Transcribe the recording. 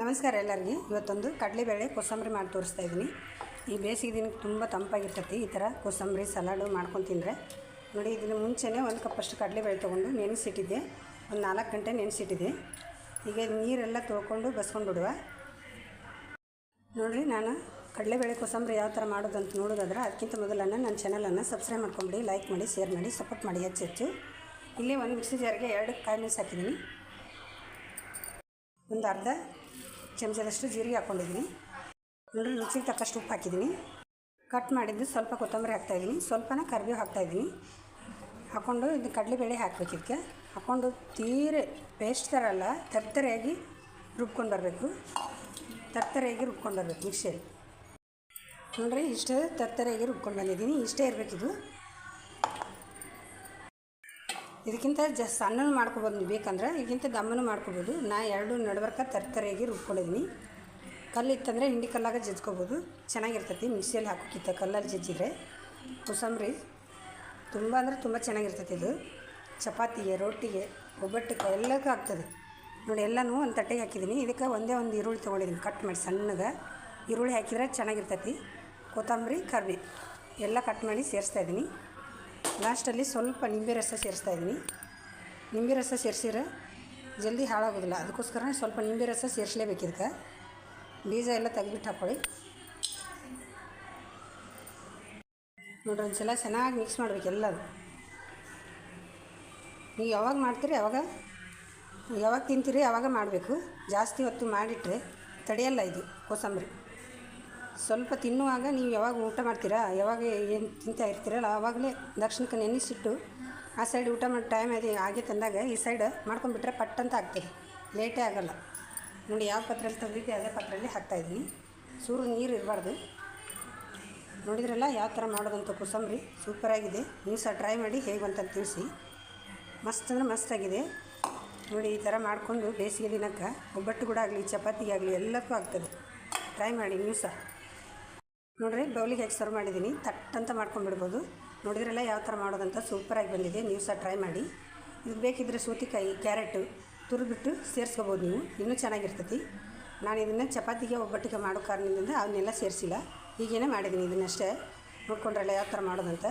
ನಮಸ್ಕಾರ ಎಲ್ಲರಿಗೆ. ಇವತ್ತೊಂದು ಕಡಲೆಬೇಳೆ ಕೋಸಂಬರಿ ಮಾಡಿ ತೋರಿಸ್ತಾ ಇದ್ದೀನಿ. ಈ ಬೇಸಿಗೆ ದಿನಕ್ಕೆ ತುಂಬ ತಂಪಾಗಿರ್ತೈತಿ. ಈ ಥರ ಕೋಸಂಬರಿ, ಸಲಾಡು ಮಾಡ್ಕೊಂಡು ತಿಂದರೆ. ನೋಡಿ, ಇದನ್ನು ಮುಂಚೆನೇ ಒಂದು ಕಪ್ಪಷ್ಟು ಕಡಲೆಬೇಳೆ ತೊಗೊಂಡು ನೆನೆಸಿಟ್ಟಿದ್ದೆ. ಒಂದು ನಾಲ್ಕು ಗಂಟೆ ನೆನೆಸಿಟ್ಟಿದ್ದೆ. ಈಗ ನೀರೆಲ್ಲ ತೊಳ್ಕೊಂಡು ಬಸ್ಕೊಂಡು ಬಿಡುವ ನೋಡಿರಿ, ನಾನು ಕಡಲೆಬೇಳೆ ಕೋಸಂಬರಿ ಯಾವ ಥರ ಅಂತ ನೋಡೋದಾದ್ರೆ ಅದಕ್ಕಿಂತ ಮೊದಲನ್ನು ನನ್ನ ಚಾನಲನ್ನು ಸಬ್ಸ್ಕ್ರೈಬ್ ಮಾಡ್ಕೊಂಬಿಡಿ ಲೈಕ್ ಮಾಡಿ ಶೇರ್ ಮಾಡಿ ಸಪೋರ್ಟ್ ಮಾಡಿ ಹೆಚ್ಚು ಹೆಚ್ಚು. ಇಲ್ಲಿ ಒಂದು ಮಿಕ್ಸಿ ಜಾರಿಗೆ ಎರಡು ಕಾಯಿ ಮೆಣಸು ಹಾಕಿದ್ದೀನಿ. ಒಂದು ಅರ್ಧ ಚಮಚದಷ್ಟು ಜೀರಿಗೆ ಹಾಕ್ಕೊಂಡಿದ್ದೀನಿ. ನೋಡಿ, ರುಚಿಗೆ ತಕ್ಕಷ್ಟು ಉಪ್ಪು ಹಾಕಿದ್ದೀನಿ. ಕಟ್ ಮಾಡಿದ್ದು ಸ್ವಲ್ಪ ಕೊತ್ತಂಬರಿ ಹಾಕ್ತಾಯಿದ್ದೀನಿ ಸ್ವಲ್ಪನ ಕರಿಬೇವು ಹಾಕ್ತಾಯಿದ್ದೀನಿ ಹಾಕ್ಕೊಂಡು ಇದು ಕಡಲೆಬೇಳೆ ಹಾಕ್ಬೇಕು ಇದಕ್ಕೆ. ಹಾಕ್ಕೊಂಡು ತೀರೆ ಪೇಸ್ಟ್ ಥರ ಅಲ್ಲ, ತರ್ತರೆಯಾಗಿ ರುಬ್ಕೊಂಡು ಬರಬೇಕು. ತರ್ತರೆಯಾಗಿ ರುಬ್ಕೊಂಡು ಬರಬೇಕು ಮಿಕ್ಸಿಯಲ್ಲಿ ನೋಡಿರಿ, ಇಷ್ಟು ತರ್ತರೆಯಾಗಿ ರುಬ್ಕೊಂಡು ಬಂದಿದ್ದೀನಿ. ಇಷ್ಟೇ ಇರಬೇಕಿದು. ಇದಕ್ಕಿಂತ ಜಸ್ಟ್ ಸಣ್ಣನು ಮಾಡ್ಕೊಬೋದು ನೀವು ಬೇಕಂದ್ರೆ, ಇದಕ್ಕಿಂತ ದಮ್ಮನೂ ಮಾಡ್ಕೊಬೋದು. ನಾ ಎರಡು ನಡ್ಬರ್ಕ ತರ್ತರೆಯಾಗಿ ರುಬ್ಕೊಂಡಿದ್ದೀನಿ. ಕಲ್ಲು ಇತ್ತಂದರೆ ಹಿಂಡಿ ಕಲ್ಲಾಗ ಜಜ್ಕೋಬೋದು. ಚೆನ್ನಾಗಿರ್ತೈತಿ, ಮಿಕ್ಸಿಯಲ್ಲಿ ಹಾಕೋಕ್ಕಿತ್ತ ಕಲ್ಲಲ್ಲಿ ಜಜ್ಜಿದ್ರೆ. ಕೋಸಂಬರಿ ತುಂಬ ಅಂದರೆ ತುಂಬ ಚೆನ್ನಾಗಿರ್ತೈತಿ ಇದು. ಚಪಾತಿಗೆ ರೊಟ್ಟಿಗೆ, ಒಬ್ಬಟ್ಟಿಗೆ ಎಲ್ಲಕ್ಕೂ ಆಗ್ತದೆ. ನೋಡಿ, ಎಲ್ಲನೂ ಒಂದು ತಟ್ಟೆಗೆ ಹಾಕಿದ್ದೀನಿ. ಇದಕ್ಕೆ ಒಂದೇ ಒಂದು ಈರುಳ್ಳಿ ತೊಗೊಂಡಿದ್ದೀನಿ ಕಟ್ ಮಾಡಿ ಸಣ್ಣಗೆ. ಈರುಳ್ಳಿ ಹಾಕಿದರೆ ಚೆನ್ನಾಗಿರ್ತೈತಿ. ಕೊತ್ತಂಬರಿ ಕರ್ಬಿ ಎಲ್ಲ ಕಟ್ ಮಾಡಿ ಸೇರಿಸ್ತಾ ಇದ್ದೀನಿ. ಲಾಸ್ಟಲ್ಲಿ ಸ್ವಲ್ಪ ನಿಂಬೆ ರಸ ಸೇರಿಸ್ತಾ ಇದ್ದೀನಿ. ನಿಂಬೆ ರಸ ಸೇರಿಸಿದ್ರೆ ಜಲ್ದಿ ಹಾಳಾಗೋದಿಲ್ಲ. ಅದಕ್ಕೋಸ್ಕರ ಸ್ವಲ್ಪ ನಿಂಬೆ ರಸ ಸೇರಿಸ್ಲೇಬೇಕು ಇದಕ್ಕೆ. ಬೀಜ ಎಲ್ಲ ತೆಗೆದ್ಬಿಟ್ಟು ಹಾಕ್ಕೊಳ್ಳಿ ನೋಡ್ರಿ, ಒಂದ್ಸಲ ಚೆನ್ನಾಗಿ ಮಿಕ್ಸ್ ಮಾಡಬೇಕು ಎಲ್ಲದು ನೀವು ಯಾವಾಗ ಮಾಡ್ತೀರಿ ಯಾವಾಗ ಯಾವಾಗ ತಿಂತೀರಿ ಯಾವಾಗ ಮಾಡಬೇಕು. ಜಾಸ್ತಿ ಹೊತ್ತು ಮಾಡಿಟ್ರೆ ತಡೆಯಲ್ಲ ಇದು ಕೋಸಂಬರಿ. ಸ್ವಲ್ಪ ತಿನ್ನುವಾಗ ನೀವು ಯಾವಾಗ ಊಟ ಮಾಡ್ತೀರಾ, ಯಾವಾಗ ಏನು ತಿಂತಾ ಇರ್ತೀರಲ್ಲ ಆವಾಗಲೇ ದಕ್ಷಿಣಕ್ಕೆ ನೆನೆಸಿಟ್ಟು ಆ ಸೈಡ್ ಊಟ ಮಾಡಿ ಟೈಮ್ ಅದೇ ಆಗಿ ತಂದಾಗ ಈ ಸೈಡ್ ಮಾಡ್ಕೊಂಡ್ಬಿಟ್ರೆ ಪಟ್ ಅಂತ ಆಗ್ತದೆ. ಲೇಟೇ ಆಗೋಲ್ಲ. ನೋಡಿ ಯಾವ ಪಾತ್ರೆಯಲ್ಲಿ ತಂದಿದ್ದೆ ಅದೇ ಪಾತ್ರೆಯಲ್ಲಿ ಹಾಕ್ತಾಯಿದ್ದೀನಿ ಸೂರು ನೀರು ಇರಬಾರ್ದು. ನೋಡಿದ್ರಲ್ಲ ಯಾವ ಥರ ಮಾಡೋದಂತ ಕೋಸಂಬರಿ. ಸೂಪರಾಗಿದೆ ನೀವು ಸಹ ಟ್ರೈ ಮಾಡಿ ಹೇಗೆ ಅಂತ ತಿಳಿಸಿ. ಮಸ್ತ್ ಅಂದ್ರೆ ಮಸ್ತಾಗಿದೆ ನೋಡಿ ಈ ಥರ ಮಾಡಿಕೊಂಡು ಬೇಸಿಗೆ ದಿನಕ್ಕೆ ಒಬ್ಬಟ್ಟು ಕೂಡ ಆಗಲಿ ಚಪಾತಿಗೆ ಆಗಲಿ ಎಲ್ಲಕ್ಕೂ ಆಗ್ತದೆ. ಟ್ರೈ ಮಾಡಿ ನೀವು ಸಹ. ನೋಡಿರಿ ಬೌಲಿಗೆ ಹೇಗೆ ಸರ್ವ್ ಮಾಡಿದ್ದೀನಿ ತಟ್ ಅಂತ ಮಾಡ್ಕೊಂಡ್ಬಿಡ್ಬೋದು. ನೋಡಿದ್ರೆಲ್ಲ ಯಾವ ಥರ ಮಾಡೋದಂತ ಸೂಪರಾಗಿ ಬಂದಿದೆ, ನೀವು ಸಹ ಟ್ರೈ ಮಾಡಿ. ಇದು ಬೇಕಿದ್ದರೆ ಸೌತೆಕಾಯಿ ಕ್ಯಾರೆಟು ತುರಿದ್ಬಿಟ್ಟು ಸೇರಿಸ್ಕೋಬೋದು ನೀವು, ಇನ್ನೂ ಚೆನ್ನಾಗಿರ್ತೈತಿ. ನಾನು ಇದನ್ನು ಚಪಾತಿಗೆ ಒಬ್ಬಟ್ಟಿಗೆ ಮಾಡೋ ಕಾರಣದಿಂದ ಅವನ್ನೆಲ್ಲ ಸೇರಿಸಿಲ್ಲ. ಹೀಗೇನೆ ಮಾಡಿದ್ದೀನಿ ಇದನ್ನಷ್ಟೇ. ನೋಡ್ಕೊಂಡ್ರಲ್ಲ ಯಾವ ಥರ ಮಾಡೋದಂತ.